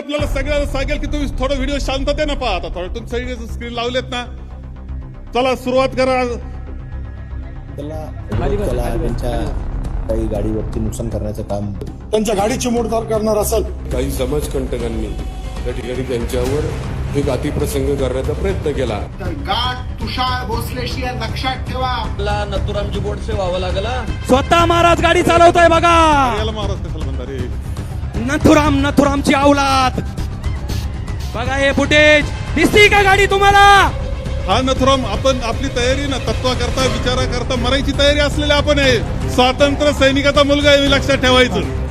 आपल्याला सगळ्याला सांगेल की तुम्ही थोडं व्हिडिओ शांततेनं पहा आता. थोडं तुम्ही सगळे स्क्रीन लावलेत ना चला सुरुवात करा. त्याला त्यांच्या काही गाडीवरती नुकसान करण्याचं काम. त्यांच्या गाडीची मोडतार करणार असेल. काही समाजकंटकांनी त्या ठिकाणी त्यांच्यावर एक अतिप्रसंग करण्याचा प्रयत्न केला. तर गाठ तुषार भोसलेशी या लक्षात ठेवा. मला नथुरामजी गोडसे व्हावं लागला. स्वतः महाराज गाडी चालवतोय बघा. याला महाराज कशाला नथुराम नथुरामची अवलाद बघा हे फुटेज. दिसती का गाडी तुम्हाला? हा नथुराम आपण आपली तयारी ना तत्वा करता विचारा करता मरायची तयारी असलेले आपण आहे. स्वातंत्र्य सैनिकाचा मुलगा आहे हे लक्षात ठेवायचं.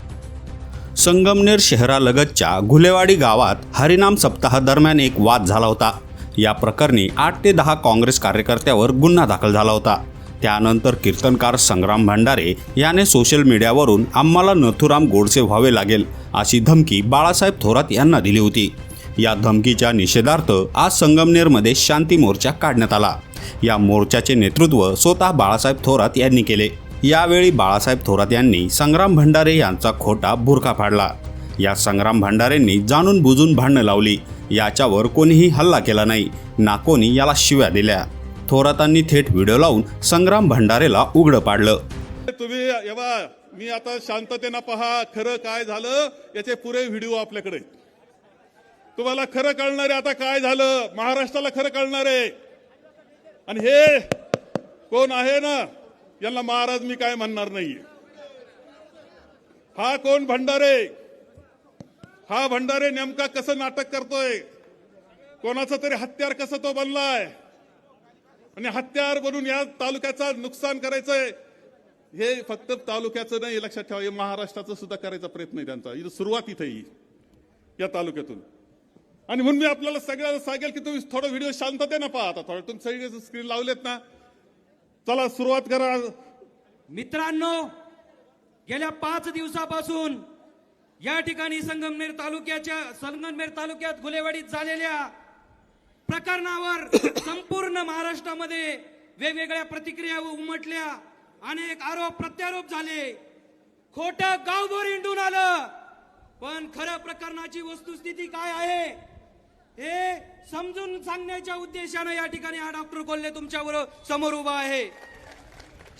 संगमनेर शहरालगतच्या घुलेवाडी गावात हरिनाम सप्ताहादरम्यान एक वाद झाला होता. या प्रकरणी आठ ते दहा काँग्रेस कार्यकर्त्यावर गुन्हा दाखल झाला होता. त्यानंतर कीर्तनकार संग्राम भंडारे याने सोशल मीडियावरून आम्हाला नथुराम गोडसे व्हावे लागेल अशी धमकी बाळासाहेब थोरात यांना दिली होती. या धमकीच्या निषेधार्थ आज संगमनेरमध्ये शांती मोर्चा काढण्यात आला. या मोर्चाचे नेतृत्व स्वतः बाळासाहेब थोरात यांनी केले. यावेळी बाळासाहेब थोरात यांनी संग्राम भंडारे यांचा खोटा बुरखा फाडला. या संग्राम भंडारेंनी जाणून बुजून भांडणं लावली. याच्यावर कोणीही हल्ला केला नाही. ना कोणी याला शिव्या दिल्या. थोरातांनी थेट व्हिडिओ लावून संग्राम भंडारेला उघडं पाडलं. तुम्ही एव्हा मी आता शांततेनं पहा खरं काय झालं याचे पुरे व्हिडिओ आपल्याकडे. तुम्हाला खरं कळणार आहे आता काय झालं महाराष्ट्राला खरं कळणार. आहे आणि हे कोण आहे ना यांना महाराज मी काय म्हणणार नाहीये. हा कोण भंडारे? हा भंडारे नेमका कसं नाटक करतोय? कोणाचं तरी हत्यार कसं तो बनलाय? आणि हत्यार बनून या तालुक्याचा नुकसान करायचंय हे फक्त तालुक्याचं नाही हे लक्षात ठेवा हे महाराष्ट्राचं सुद्धा करायचा प्रयत्न आहे त्यांचा. इथं सुरुवात इथे ही या तालुक्यातून. आणि म्हणून मी आपल्याला सगळ्याला सांगेल की तुम्ही थोडं व्हिडिओ शांततेनं पहा. आता थोडं तुम्ही सगळे स्क्रीन लावलेत ना चला सुरुवात करा. मित्रांनो गेल्या पाच दिवसापासून या ठिकाणी संगमनेर तालुक्याच्या संगमनेर तालुक्यात गुलेवाडीत झालेल्या प्रकरणावर संपूर्ण महाराष्ट्रामध्ये वेगवेगळ्या प्रतिक्रिया उमटल्या. अनेक आरोप प्रत्यारोप झाले. खोट गावभर हिंडून आलं. पण खरं प्रकरणाची वस्तुस्थिती काय आहे हे समजून सांगण्याच्या उद्देशानं या ठिकाणी हा डॉक्टर कोल्हे तुमच्यावर समोर उभा आहे.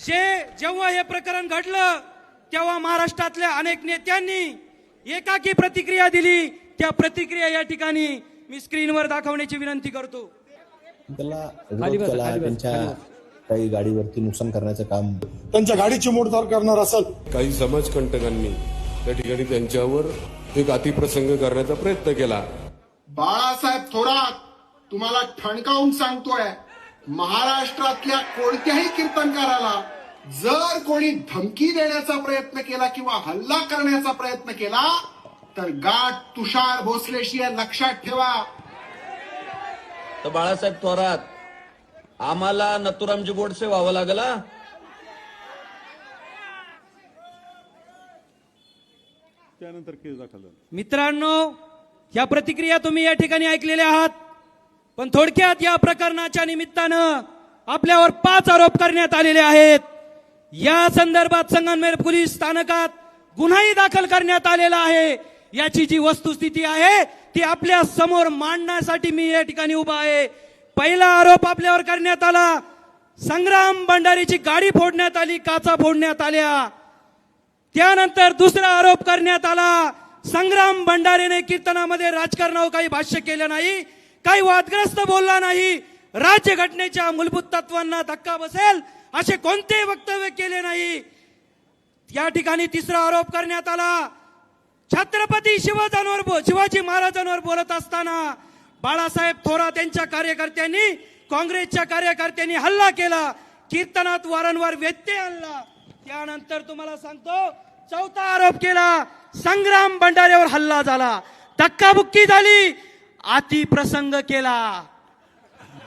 शे जेव्हा हे प्रकरण घडलं तेव्हा महाराष्ट्रातल्या अनेक नेत्यांनी एकाकी प्रतिक्रिया दिली. त्या प्रतिक्रिया या ठिकाणी मी स्क्रीनवर दाखवण्याची विनंती करतो. त्याला विरोध केला त्यांच्या काही गाडीवरती नुकसान करण्याचं काम. त्यांच्या गाडीची मोडतार करणार असेल. काही समाजकंटकांनी त्या ठिकाणी त्यांच्यावर एक अतिप्रसंग करण्याचा प्रयत्न केला. बाळासाहेब थोरात तुम्हाला ठणकावून सांगतोय महाराष्ट्रातल्या कोणत्याही कीर्तनकाराला जर कोणी धमकी देण्याचा प्रयत्न केला किंवा हल्ला करण्याचा प्रयत्न केला तर गाठ तुषार भोसलेशी या लक्षात ठेवा. तर बाळासाहेब थोरात आम्हाला नथुरामजी गोडसे व्हावं लागला? त्यानंतर केस दाखल मित्रांनो या प्रतिक्रिया तुम्ही या ठिकाणी ऐकलेल्या आहात पण थोडक्यात या प्रकरणाच्या निमित्तानं आपल्यावर पाच आरोप करण्यात आलेले आहेत. या संदर्भात संगमनेर पोलीस स्थानकात गुन्हाही दाखल करण्यात आलेला आहे. याची जी वस्तुस्थिती आहे ती आपल्यासमोर मांडण्यासाठी मी या ठिकाणी उभा आहे. पहिला आरोप आपल्यावर करण्यात आला. संग्राम भंडारीची गाडी फोडण्यात आली काचा फोडण्यात आल्या. त्यानंतर दुसरा आरोप करण्यात आला. संग्राम भंडारेने कीर्तनामध्ये राजकारणावर काही भाष्य केलं नाही काही वादग्रस्त बोलला नाही. राज्य घटनेच्या मूलभूत तत्वांना धक्का बसेल असे कोणते वक्तव्य केले नाही? या ठिकाणी तिसरा आरोप करण्यात आला. छत्रपती शिवाजांवर शिवाजी महाराजांवर बोलत असताना बाळासाहेब थोरात यांच्या कार्यकर्त्यांनी काँग्रेसच्या कार्यकर्त्यांनी हल्ला केला कीर्तनात वारंवार व्यत्यय आणला. त्यानंतर तुम्हाला सांगतो चौथा आरोप केला संग्राम भंडाऱ्यावर हल्ला झाला. धक्काबुक्की झाली अतिप्रसंग केला.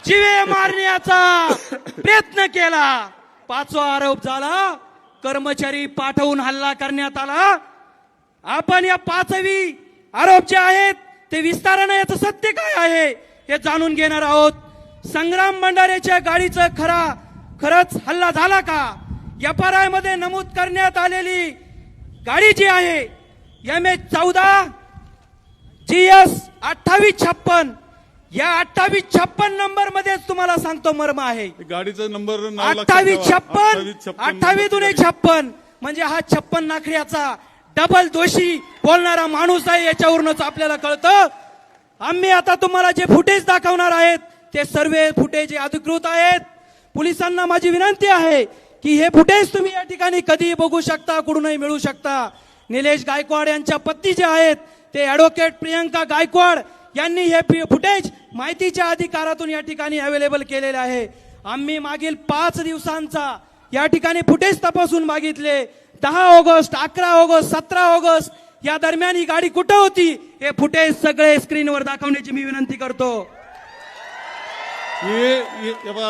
जिवे मारण्याचा प्रयत्न केला. पाचवा आरोप झाला कर्मचारी पाठवून हल्ला करण्यात आला. आपण या पाचवी आरोप जे आहेत ते विस्तारानं याचं सत्य काय आहे हे जाणून घेणार आहोत संग्राम भंडारेच्या गाडीचं खरा खरंच हल्ला झाला का एफ आर आयमध्ये नमूद करण्यात आलेली गाडी जी आहे एम एच चौदा जी एस अठ्ठावीस छप्पन या अठ्ठावीस छप्पन नंबर मध्येच तुम्हाला सांगतो मर्म आहे गाडीचा नंबर अठ्ठावीस ठेवा. छप्पन 28 अठ्ठावीस दुने. छप्पन म्हणजे हा छप्पन नाखड्याचा डबल दोषी बोलणारा माणूस आहे याच्यावरूनच आपल्याला कळतं. आम्ही आता तुम्हाला जे फुटेज दाखवणार आहेत ते सर्व फुटेज अधिकृत आहेत. पोलिसांना माझी विनंती आहे की हे फुटेज तुम्ही या ठिकाणी कधीही बघू शकता कुठूनही मिळू शकता. निलेश गायकवाड यांच्या पत्नी जे आहेत ते ॲडव्होकेट प्रियंका गायकवाड यांनी हे फुटेज माहितीच्या अधिकारातून या ठिकाणी अवेलेबल केलेले आहे. आम्ही मागील पाच दिवसांचा या ठिकाणी फुटेज तपासून मागितले. दहा ऑगस्ट अकरा ऑगस्ट सतरा ऑगस्ट या दरम्यान ही गाडी कुठं होती हे फुटेज सगळे स्क्रीनवर दाखवण्याची मी विनंती करतो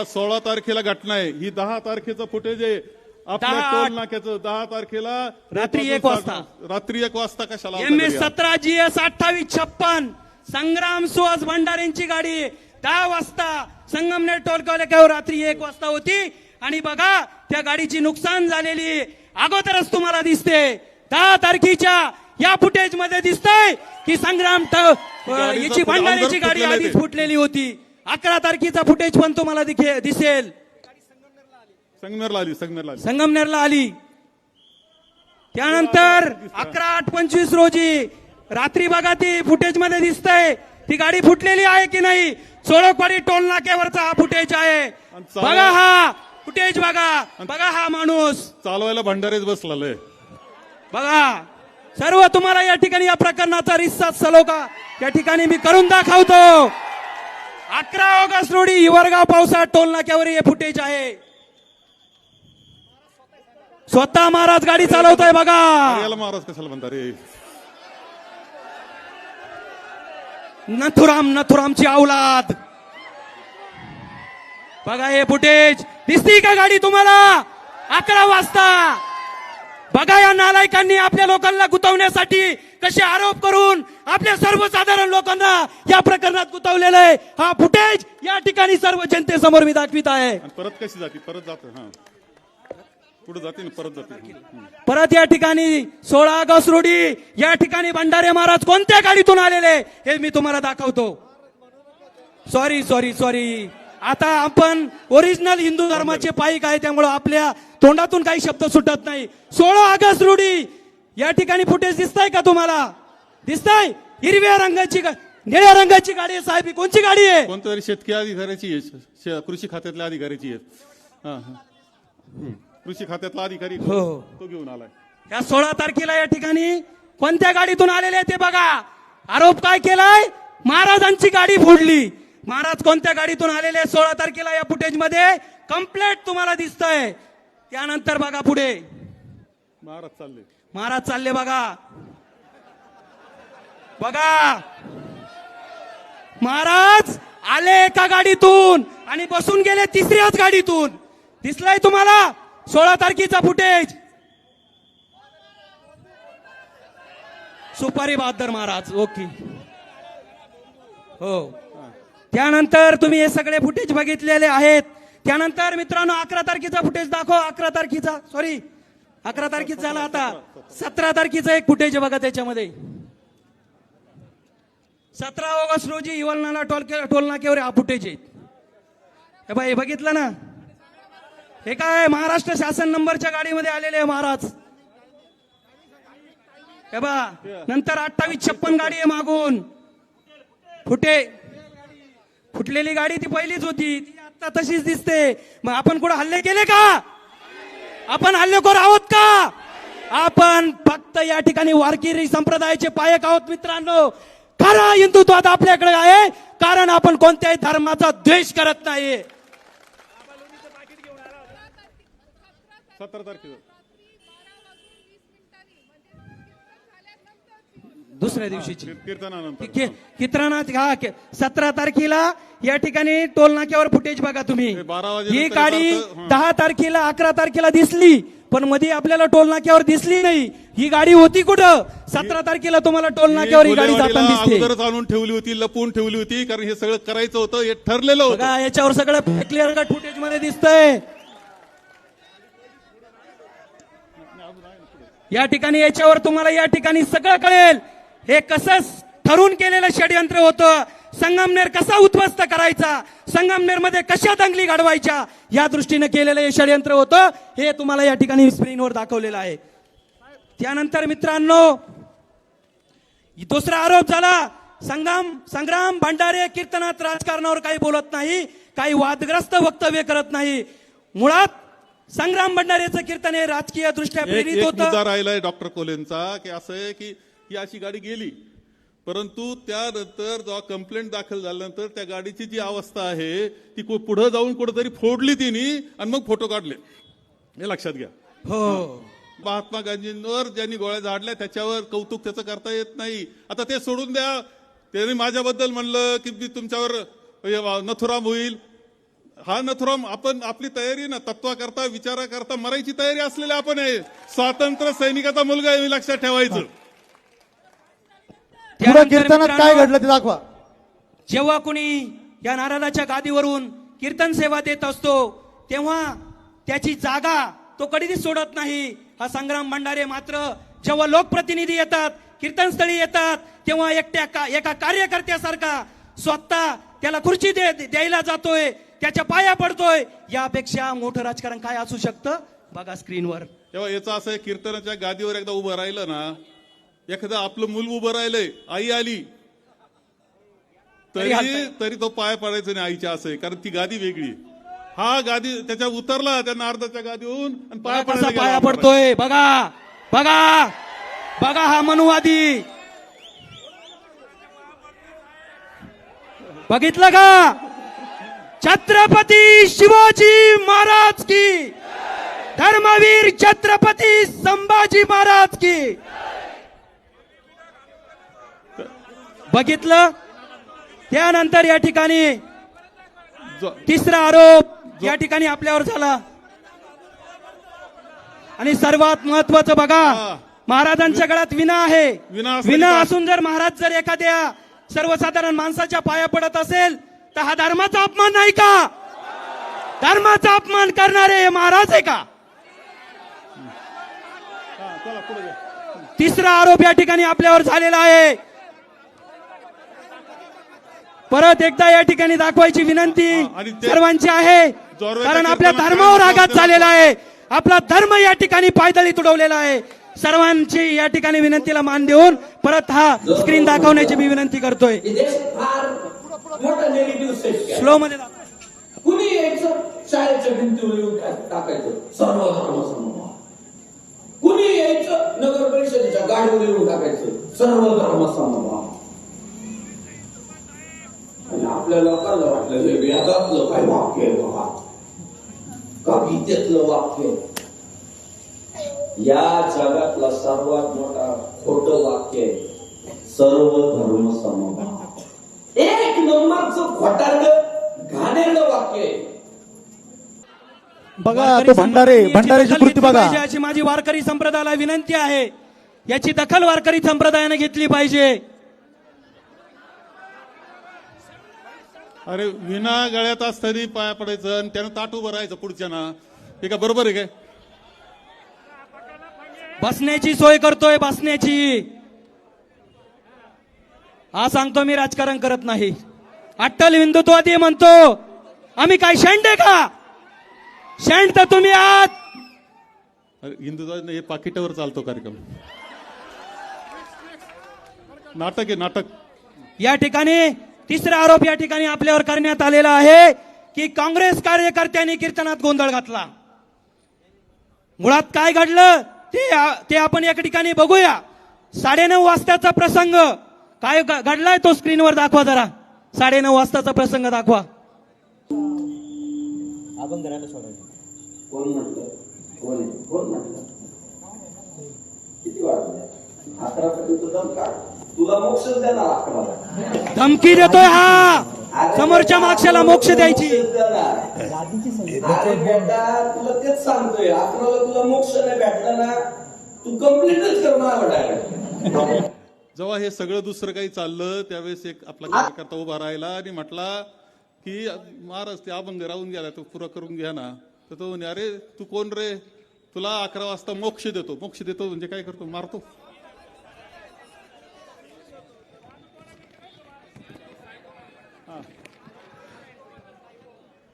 सोळा तारखेला घटना आहे ही दहा तारखेचं फुटेज आहे आपल्या दहा- टोल नाक्याचं दहा तारखेला रात्री एक वाजता. रात्री एक वाजता कशाला एम एस? सतरा जी एस अठ्ठावीस छप्पन संग्राम सुहास भंडारेंची गाडी दहा वाजता संगमनेर टोल रात्री एक वाजता होती आणि बघा त्या गाडीची नुकसान झालेली अगोदरच तुम्हाला दिसते. दहा तारखेच्या या फुटेजमध्ये दिसतंय की संग्राम याची भंडाऱ्याची गाडी आधीच. फुटलेली होती. अकरा तारखेचा फुटेज पण तुम्हाला दिखे- दिसेल. आली संगमनेरला आली. त्यानंतर अकरा आठ पंचवीस रोजी रात्री बघा ती फुटेजमध्ये दिसतंय. ती गाडी फुटलेली आहे की नाही? सोळकवाडी टोल नाक्यावरचा हा फुटेज आहे. बघा हा फुटेज बघा? बघा हा माणूस. चालवायला भंडारेच बसलेलं बघा. सर्व तुम्हाला या ठिकाणी या प्रकरणाचा रिस्सा सलोखा. या ठिकाणी मी करून दाखवतो. अकरा ऑगस्ट रोजी हिवरगाव पावसाळ्यात टोल नाक्यावर हे फुटेज आहे. स्वतः महाराज गाडी चालवतोय बघा. याला महाराज कशाला म्हणता रे? नथुराम नथुरामची औलाद. बघा हे फुटेज. दिसती का गाडी तुम्हाला? अकरा वाजता. बघा या नालायकांनी आपल्या लोकांना गुतवण्यासाठी कसे आरोप करून आपल्या सर्वसाधारण लोकांना या प्रकरणात गुतवलेलं आहे. हा फुटेज या ठिकाणी सर्व जनतेसमोर मी दाखवित आहे. आणि परत कशी जाते? परत जाते हा. पुढे जाते ना परत जाते हं. परत या ठिकाणी सोळा ऑगस्ट रोजी या ठिकाणी भंडारे महाराज कोणत्या गाडीतून आलेले हे मी तुम्हाला दाखवतो. सॉरी सॉरी सॉरी आता आपण ओरिजिनल हिंदू धर्माचे पाईक आहे त्यामुळे आपल्या तोंडातून काही शब्द सुटत नाही. सोळा ऑगस्ट रोजी या ठिकाणी फुटेज दिसताय का तुम्हाला? दिसताय? हिरव्या रंगाची निळ्या रंगाची गाडी आहे साहेब. ही कोणची गाडी आहे? कोणत्या तरी शेतकरी अधिकाऱ्याची आहे कृषी खात्यातल्या अधिकाऱ्याची आहे. हा हा. हं. कृषी खात्यातला अधिकारी हो. तो घेऊन आलाय. या सोळा तारखेला या ठिकाणी कोणत्या गाडीतून आलेले ते बघा. आरोप काय केलाय? महाराजांची गाडी फोडली. महाराज कोणत्या गाडीतून आलेले सोळा तारखेला या फुटेजमध्ये? कम्प्लेट तुम्हाला दिसतंय. त्यानंतर बघा पुढे. महाराज चालले. महाराज चालले बघा. बघा. महाराज आले एका गाडीतून आणि बसून गेले तिसऱ्याच गाडीतून. दिसलाय तुम्हाला? सोळा तारखेचा फुटेज सुपारी बहादर महाराज ओके. हो. त्यानंतर तुम्ही हे सगळे फुटेज बघितलेले आहेत. त्यानंतर मित्रांनो अकरा तारखेचा फुटेज दाखव. अकरा तारखेचा सॉरी अकरा तारखेचा झाला आता. सतरा तारखेचा एक फुटेज आहे बघा त्याच्यामध्ये. सतरा ऑगस्ट रोजी इवलनाला टोल टोलनाक्यावर हा फुटेज आहे. हे हे बघितलं ना? हे काय महाराष्ट्र शासन नंबरच्या गाडीमध्ये आलेले आहे महाराज. हे बा नंतर अठ्ठावीस छप्पन गाडी आहे मागून. फुटे फुटलेली गाडी ती पहिलीच होती. ती आता तशीच दिसते. मग आपण कुठं हल्ले केले का? आपण हल्लेखोर आहोत का? आपण फक्त या ठिकाणी वारकिरी संप्रदायाचे पायक आहोत मित्रांनो. खरा हिंदुत्वात आपल्याकडे आहे कारण आपण कोणत्याही धर्माचा द्वेष करत नाही सतरा तारखेला. दुसऱ्या दिवशीची. कीर- कीर्तनानंतर. कि- हा सतरा तारखेला या ठिकाणी टोल नाक्यावर फुटेज बघा तुम्ही. हे गाडी. दहा तारखेला अकरा तारखेला दिसली पण मध्ये आपल्याला टोल नाक्यावर दिसली नाही. ही गाडी होती कुठं? सतरा तारखेला तुम्हाला टोल नाक्यावर ही गाडी जाताना दिसते आणून ठेवली होती लपून ठेवली होती कारण हे सगळं करायचं होतं हे ठरलेलं होतं. याच्यावर सगळं क्लिअर कट फुटेजमध्ये दिसतंय. या ठिकाणी याच्यावर तुम्हाला या ठिकाणी सगळं कळेल. हे कसं ठरून केलेलं षडयंत्र होतं? संगमनेर कसा उद्ध्वस्त करायचा? संगमनेरमध्ये कशा दंगली घडवायच्या? या दृष्टीने केलेलं हे षडयंत्र होतं. हे तुम्हाला या ठिकाणी स्क्रीनवर दाखवलेलं आहे. त्यानंतर मित्रांनो दुसरा आरोप झाला. संग्राम संग्राम भंडारे कीर्तनात राजकारणावर काही बोलत नाही काही वादग्रस्त वक्तव्य करत नाही. मुळात संग्राम भंडारेचं कीर्तन हे राजकीय दृष्ट्या प्रेरित होतं. राहिलाय डॉक्टर कोलेंचा की असं आहे की ही अशी गाडी गेली. परंतु त्यानंतर जेव्हा कंप्लेंट दाखल झाल्यानंतर त्या गाडीची जी अवस्था आहे ती कु- पुढं जाऊन कुठेतरी फोडली तिने आणि मग फोटो काढले. हे लक्षात घ्या. हो. महात्मा गांधींवर ज्यांनी गोळ्या झाडल्या त्याच्यावर कौतुक त्याचं करता येत नाही. आता ते सोडून द्या. त्यांनी माझ्याबद्दल म्हणलं की मी तुमच्यावर नथुराम होईल. हा नथुराम आपण आपली तयारी ना तत्वा करता विचारा करता मरायची तयारी असलेले आपण आहे. स्वातंत्र्य सैनिकाचा मुलगा आहे हे लक्षात ठेवायचं. पुढे कीर्तनात काय घडलं ते दाखवा. जेव्हा कुणी या नारदाच्या गादीवरून कीर्तन सेवा देत असतो तेव्हा त्याची जागा तो कधीच सोडत नाही. हा संग्राम भंडारे मात्र जेव्हा लोकप्रतिनिधी येतात कीर्तनस्थळी येतात तेव्हा एकट्या का एका कार्यकर्त्यासारखा स्वतः त्याला खुर्ची दे द्यायला जातोय त्याच्या पाया पडतोय. यापेक्षा मोठं राजकारण काय असू शकतं? बघा स्क्रीनवर तेव्हा याचं असं कीर्तनाच्या गादीवर एकदा उभं राहिलं ना एखादं आपलं मूल उभं राहिलंय आई आली. तरी तरी तो पाय पडायचं नाही आईच्या असं कारण ती गादी वेगळी. हा गादी त्याच्या उतरला त्या नारदाच्या गादीहून आणि पाया गेला पाया. पडतोय. बघा बघा बघा हा मनुवादी. बघितलं का? छत्रपती शिवाजी महाराज की. धर्मवीर छत्रपती संभाजी महाराज की. बघितलं? त्यानंतर या ठिकाणी तिसरा आरोप या ठिकाणी आपल्यावर झाला. आणि सर्वात महत्वाचं बघा. महाराजांच्या गळ्यात विना आहे. विना? असून जर महाराज जर एखाद्या सर्वसाधारण माणसाच्या पाया पडत असेल तर हा धर्माचा अपमान नाही का? धर्माचा अपमान करणारे हे महाराज आहे का? तिसरा आरोप या ठिकाणी आपल्यावर झालेला आहे. परत एकदा या ठिकाणी दाखवायची विनंती हा, सर्वांची आहे. कारण आपल्या धर्मावर आघात? झालेला आहे. आपला धर्म या ठिकाणी पायदळी तुडवलेला आहे. सर्वांची या ठिकाणी विनंतीला मान देऊन परत हा स्क्रीन दाखवण्याची मी विनंती करतोय. स्लो मध्ये. कुणी शाळेच्या भिंतीवर येऊन काय टाकायचं? सर्व धर्म समभाव कुणी यायचं नगर परिषदेच्या गाडीवर येऊन टाकायचं? सर्व धर्म समभाव आपल्या लोकांना वाटलं हे वेदातलं काय वाक्य आहे बाबा का गीतेतलं वाक्य? या जगातला सर्वात मोठा खोट वाक्य आहे सर्व धर्म समभाव एक नंबरचं खोटारड घाणेरड वाक्य आहे. बघा तो भंडारे दखल कृती बघा. अशी माझी वारकरी संप्रदायाला विनंती आहे. याची दखल वारकरी संप्रदायाने घेतली पाहिजे. अरे विना गळ्यात असताना पाया पडायचं आणि त्यानं ताट उभं राहायचं पुढच्याना. हे का बरोबर आहे काय? बसण्याची सोय करतोय बसण्याची. हा सांगतो मी राजकारण करत नाही. अट्टल हिंदुत्वादी म्हणतो आम्ही काय शेंड आहे का? शेंड तर तुम्ही आहात. अरे हिंदुत्व हे पाकिटावर चालतो कार्यक्रम. नाटक आहे नाटक. या ठिकाणी तिसरा आरोप या ठिकाणी आपल्यावर करण्यात आलेला आहे की काँग्रेस कार्यकर्त्यांनी कीर्तनात गोंधळ घातला. मुळात काय घडलं ते ते आपण या ठिकाणी बघूया. साडेनऊ वाजताचा प्रसंग. काय घडलाय तो स्क्रीनवर दाखवा जरा. साडेनऊ वाजताचा प्रसंग दाखवा. कोण म्हटलं? कोण कोण म्हटलं? किती वाजले? अकरा पर्यंत जाऊन काढ तुला मोक्ष देणार अकराला धमकी देतोय हा. समोरच्या मागच्याला मोक्ष द्यायची. तुला तेच सांगतोय अकराला तुला मोक्ष नाही भेटला ना. तू कम्प्लीटच करणार जेव्हा हे सगळं दुसरं काही चाललं त्यावेळेस एक आपला कार्यकर्ता उभा राहिला आणि म्हटला की महाराज ते अभंग राहून गेला तो पुरा करून घ्या ना. तर तो म्हणे अरे तू कोण रे? तुला अकरा वाजता मोक्ष देतो. मोक्ष देतो म्हणजे काय करतो? मारतो.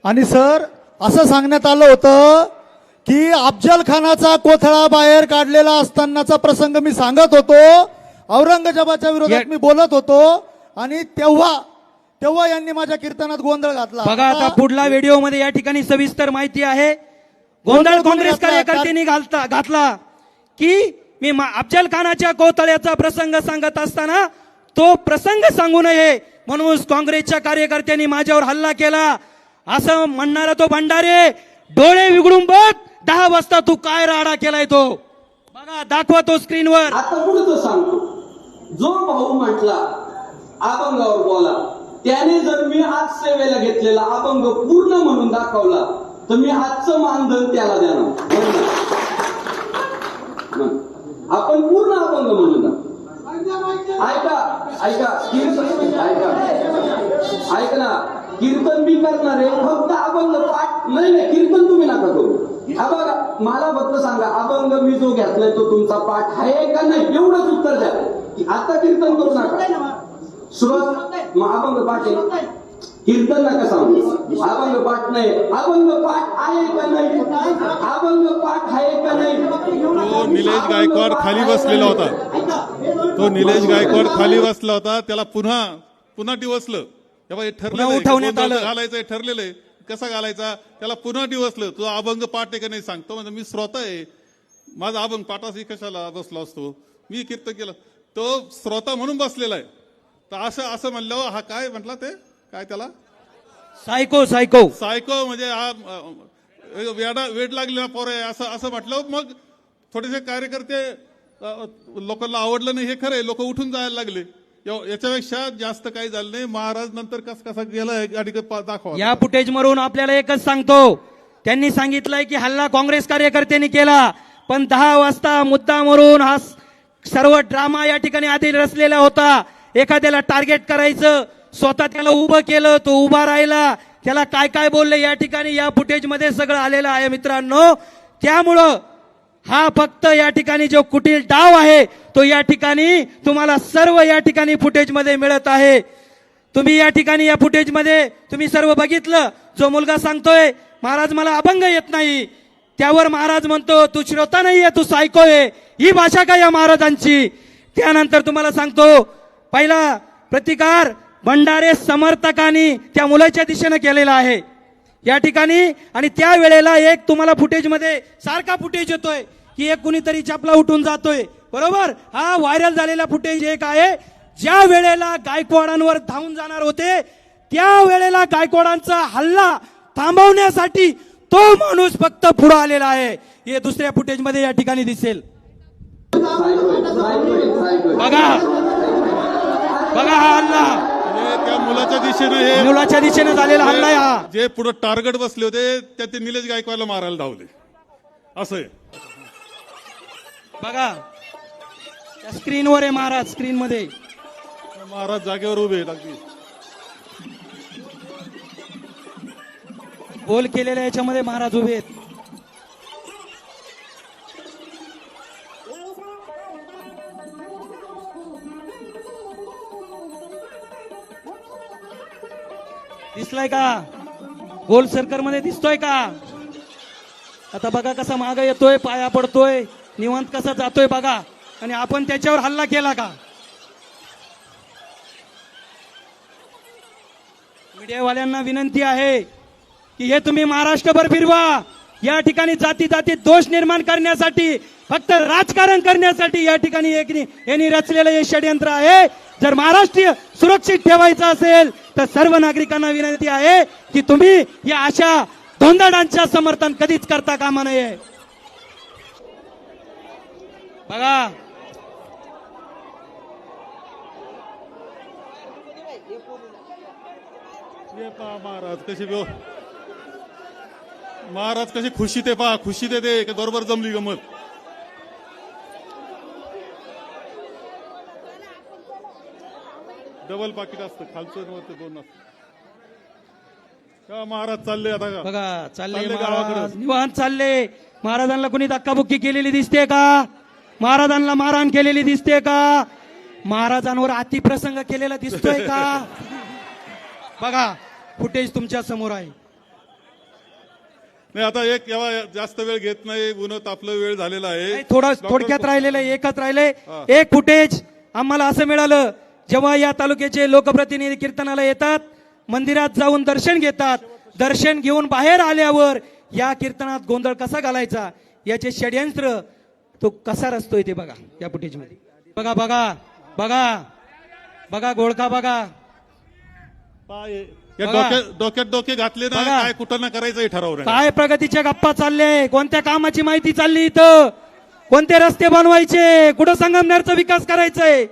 आणि सर असं सांगण्यात आलं होतं की अफजल खानाचा कोथळा बाहेर काढलेला असतानाचा प्रसंग मी सांगत होतो. औरंगजेबाच्या विरोधात मी बोलत होतो आणि तेव्हा तेव्हा यांनी माझ्या कीर्तनात गोंधळ घातला. बघा आता पुढला व्हिडिओमध्ये या ठिकाणी सविस्तर माहिती आहे. गोंधळ काँग्रेस कार्यकर्त्यांनी घालता घातला. की मा- अफजल खानाच्या कोथळ्याचा प्रसंग सांगत असताना तो प्रसंग सांगू नये म्हणून काँग्रेसच्या कार्यकर्त्यांनी माझ्यावर हल्ला केला. असं म्हणणारा तो भंडारे डोळे विघडून बघ दहा वाजता तू काय राडा केलाय तो. बघा दाखवा तो स्क्रीनवर. आता पुढचं सांगतो. जो भाऊ म्हटला अभंगावर बोला. त्याने जर मी आज सेवेला घेतलेला अभंग पूर्ण म्हणून दाखवला तर मी आजचं मानधन त्याला देणार. आपण पूर्ण अभंग म्हणून ऐका ऐका ऐका. ऐक ना. कीर्तन मी करणार आहे फक्त अभंग पाठ नाही नाही कीर्तन तुम्ही नका करू. हा बघा मला फक्त सांगा अभंग मी जो घेतलाय तो तुमचा पाठ आहे का नाही? एवढंच उत्तर द्या. आता कीर्तन करू नका. सुरुवात मग अभंग पाठ आहे. कीर्तन नका सांगू. अभंग पाठ नाही. अभंग पाठ आहे का नाही? अभंग पाठ आहे का नाही? निलेश गायकवाड खाली बसलेला होता. तो निलेश गायकवाड खाली बसला होता. त्याला पुन्हा पुन्हा डिवसलं तेव्हा हे ठरलेलं आहे उठवण्यात गोंधळ आलं. घालायचं हे ठरलेलं आहे. कसा घालायचा? त्याला पुन्हा डिवसलं तुझा अभंग पाठ आहे का नाही सांगतो. म्हणजे मी श्रोता आहे. माझा अभंग पाठाशी कशाला बसलो असतो? मी कीर्तन केलं. तो श्रोता म्हणून बसलेला आहे. तर असं असं म्हणल्यावर हा काय म्हटला ते? काय त्याला? सायको सायको. सायको म्हणजे हा अ, वेडा वेड लागलेला पोर आहे. असं असं म्हटलं मग थोडेसे कार्यकर्ते अ, लोकांना आवडलं नाही. हे खरं लोक उठून जायला लागले. याच्यापेक्षा जास्त काही झालं नाही. महाराज नंतर कस कसा गेलाय गाडी दाखवा. या फुटेज मरून आपल्याला एकच सांगतो. त्यांनी सांगितलंय की हल्ला काँग्रेस कार्यकर्त्यांनी केला पण दहा वाजता मुद्दा मरून हा सर्व ड्रामा या ठिकाणी आधी रचलेला होता. एखाद्याला टार्गेट करायचं स्वतः त्याला उभं केलं तो उभा राहिला. त्याला काय काय बोलले या ठिकाणी या फुटेजमध्ये सगळं आलेलं आहे मित्रांनो. त्यामुळं हा फक्त या ठिकाणी जो कुटील डाव आहे तो या ठिकाणी तुम्हाला सर्व या ठिकाणी फुटेजमध्ये मिळत आहे. तुम्ही या ठिकाणी या फुटेजमध्ये तुम्ही सर्व बघितलं जो मुलगा सांगतोय महाराज मला अभंग येत नाही. त्यावर महाराज म्हणतो तू श्रोता नाहीये तू सायको आहे. ही भाषा काय या महाराजांची? त्यानंतर तुम्हाला सांगतो पहिला प्रतिकार भंडारे समर्थकांनी त्या मुलाच्या दिशेनं केलेला आहे. या ठिकाणी आणि त्या वेळेला एक तुम्हाला फुटेजमध्ये सारखा फुटेज येतोय. की एक कुणीतरी चपला उठून जातोय. बरोबर? हा व्हायरल झालेला फुटेज एक आहे. ज्या वेळेला गायकवाडांवर धावून जाणार होते त्या वेळेला गायकवाडांचा हल्ला थांबवण्यासाठी तो माणूस फक्त पुढे आलेला आहे. हे दुसऱ्या फुटेजमध्ये या ठिकाणी दिसेल. बघा. बघा हा हल्ला. त्या मुलाच्या दिशेनं हे मुलाच्या दिशेने झालेला हल्ला आहे हा. जे पुढे टार्गेट बसले होते त्या ते निलेश गायकवाडला मारायला धावले. असं बघा. त्या स्क्रीनवर आहे महाराज स्क्रीन मध्ये महाराज जागेवर उभे आहेत अगदी. गोल केलेल्या याच्यामध्ये महाराज उभे आहेत. दिसलाय का? गोल सर्कलमध्ये दिसतोय का? आता बघा कसा माग येतोय पाया पडतोय. निवांत कसा जातोय बघा. आणि आपण त्याच्यावर हल्ला केला का? मीडियावाल्यांना विनंती आहे की हे तुम्ही महाराष्ट्रभर फिरवा. या ठिकाणी जाती जाती दोष निर्माण करण्यासाठी फक्त राजकारण करण्यासाठी या ठिकाणी एक यांनी रचलेलं हे षडयंत्र आहे. जर महाराष्ट्रीय सुरक्षित ठेवायचं असेल तर सर्व नागरिकांना विनंती आहे की तुम्ही या अशा धोंदाडांच्या समर्थन कधीच करता कामा नये. बघा. हे पहा महाराज कशी महाराज कशी खुशी ते पहा खुशी ते ते बरोबर जमली गमत डबल पाकिट असतं खालचं दोन असतं. का महाराज चालले आता का? बघा चालले गावाकडं. निवांत चालले. महाराजांना कोणी धक्काबुक्की केलेली दिसते का? महाराजांना मारहाण केलेली दिसते का? महाराजांवर अतिप्रसंग केलेला दिसतोय का? बघा फुटेज तुमच्यासमोर आहे. नाही आता एक एव्हा जास्त वेळ घेत नाही उन्हा तापलं वेळ झालेला आहे. थोडं थोडक्यात राहिलेलं आहे, एकच राहिले एक फुटेज आम्हाला असं मिळालं जेव्हा या तालुक्याचे लोकप्रतिनिधी कीर्तनाला येतात मंदिरात जाऊन दर्शन घेतात दर्शन घेऊन बाहेर आल्यावर या कीर्तनात गोंधळ कसा घालायचा? याचे षडयंत्र तो कसा रचतोय ते बघा या फुटेजमध्ये. बघा बघा बघा बघा गोळका बघा. डोक्यात डोके घातले ना. काय कुठं ना करायचं हे ठरवलं. काय प्रगतीच्या गप्पा चालले कोणत्या कामाची माहिती चालली इथं? कोणते रस्ते बनवायचे? कुठं संगमनेरचा विकास करायचंय?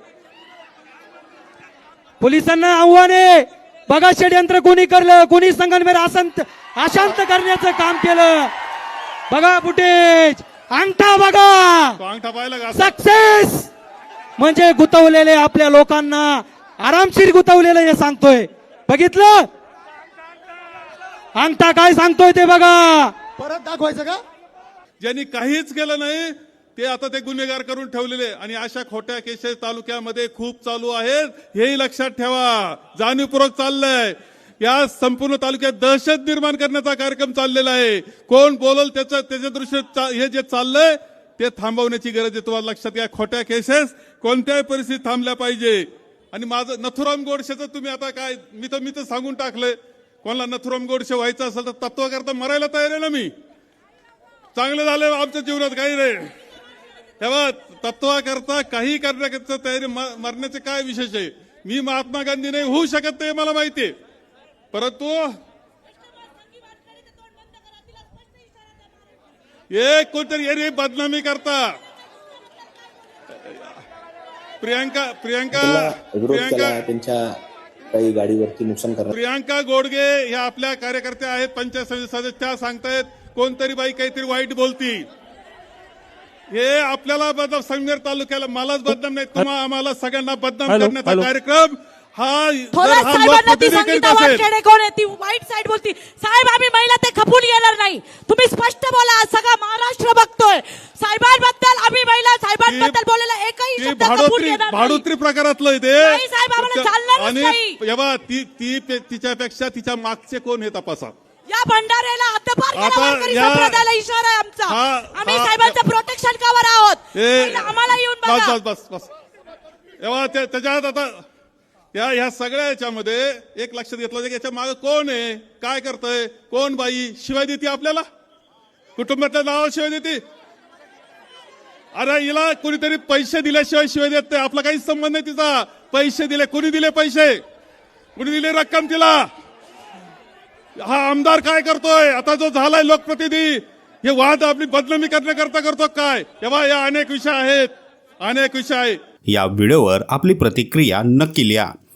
पोलिसांना आव्हान आहे. बघा षडयंत्र कोणी करलं कोणी संगमनेर असंत अशांत करण्याचं काम केलं. बघा फुटेज अंगठा बघा. अंगठा पाहिला का? सक्सेस म्हणजे गुतवलेले आपल्या लोकांना आरामशीर गुतवलेलं हे सांगतोय. बघितलं? अंगठा काय सांगतोय ते बघा. परत दाखवायचं का? ज्यांनी काहीच केलं नाही ते आता ते गुन्हेगार करून ठेवलेले आणि अशा खोट्या केसेस तालुक्यामध्ये खूप चालू आहेत. हेही लक्षात ठेवा. जाणीवपूर्वक चाललंय. या संपूर्ण तालुक्यात दहशत निर्माण करण्याचा कार्यक्रम चाललेला आहे. कोण बोलल त्याचं त्याच्या दृश्य हे जे चाललंय ते थांबवण्याची गरज आहे. तुम्हाला लक्षात घ्या खोट्या केसेस कोणत्याही परिस्थितीत थांबल्या पाहिजे. आणि माझं नथुराम गोडशेचं तुम्ही आता काय मी तर मी तर सांगून टाकलंय. कोणाला नथुराम गोडशे व्हायचं असेल तर तत्वाकरता मरायला तयार आहे ना मी. चांगलं झालं आमच्या जीवनात काही रे तेव्हा तत्वाकरता काही करण्याकरता तयारी म- मरण्याचे काय विशेष आहे? मी महात्मा गांधी नाही होऊ शकत ते मला माहिती आहे. परंतु एक कोणतरी येणे बदनामी करता. प्रियांका प्रियांका प्रियांका. त्यांच्या काही गाडीवरती नुकसान करण्यात प्रियांका गोडगे ह्या आपल्या कार्यकर्त्या आहेत पंचायत समिती सदस्य त्या सांगतायत कोणतरी बाई काहीतरी वाईट बोलती हे आपल्याला बदनाम संगमेर तालुक्याला मलाच बदनाम नाही तुम्हा आम्हाला सगळ्यांना बदनाम करण्याचा कार्यक्रम हा थोरात साहेबांना ती संगीता वानखेडे कोण आहे ती वाईट साईड बोलती. साहेब आम्ही महिला ते खपून येणार नाही. तुम्ही स्पष्ट बोला सगळा महाराष्ट्र बघतोय. साहेबांबद्दल आम्ही महिला साहेबांबद्दल बोलायला एकही ती शब्द खपून भाडोत्री येणार नाही. भाडोत्री प्रकारातलं नाही साहेब, आम्हाला ते चालणारच आणि नाही. जेव्हा ती ती तिच्यापेक्षा तिच्या मागचे कोण हे तपासा या भंडाऱ्याला हद्दपार इशारा आहे आमचा. आम्ही साहेबांचं प्रोटेक्शन कवर आहोत. आम्हाला येऊन बस बस बस तेव्हा त्या- त्याच्यात आता या ह्या सगळ्या याच्यामध्ये एक लक्षात घेतलं की याच्या मागे कोण आहे? काय करतंय? कोण बाई? शिवाय देते आपल्याला? कुटुंबातल्या नाव शिवाय देते? अरे हिला कुणीतरी पैसे दिल्याशिवाय शिवाय देत नाही. आपला काहीच संबंध नाही तिचा. पैसे दिले. कुणी दिले पैसे? कुणी दिले रक्कम तिला? हा आमदार काय करतोय? आता जो झालाय लोकप्रतिनिधी हे वाद आपली बदनामी करण्याकरता करतो काय? तेव्हा या अनेक विषय आहेत. अनेक विषय आहे या व्हिडिओवर आपली प्रतिक्रिया नक्की लिहा.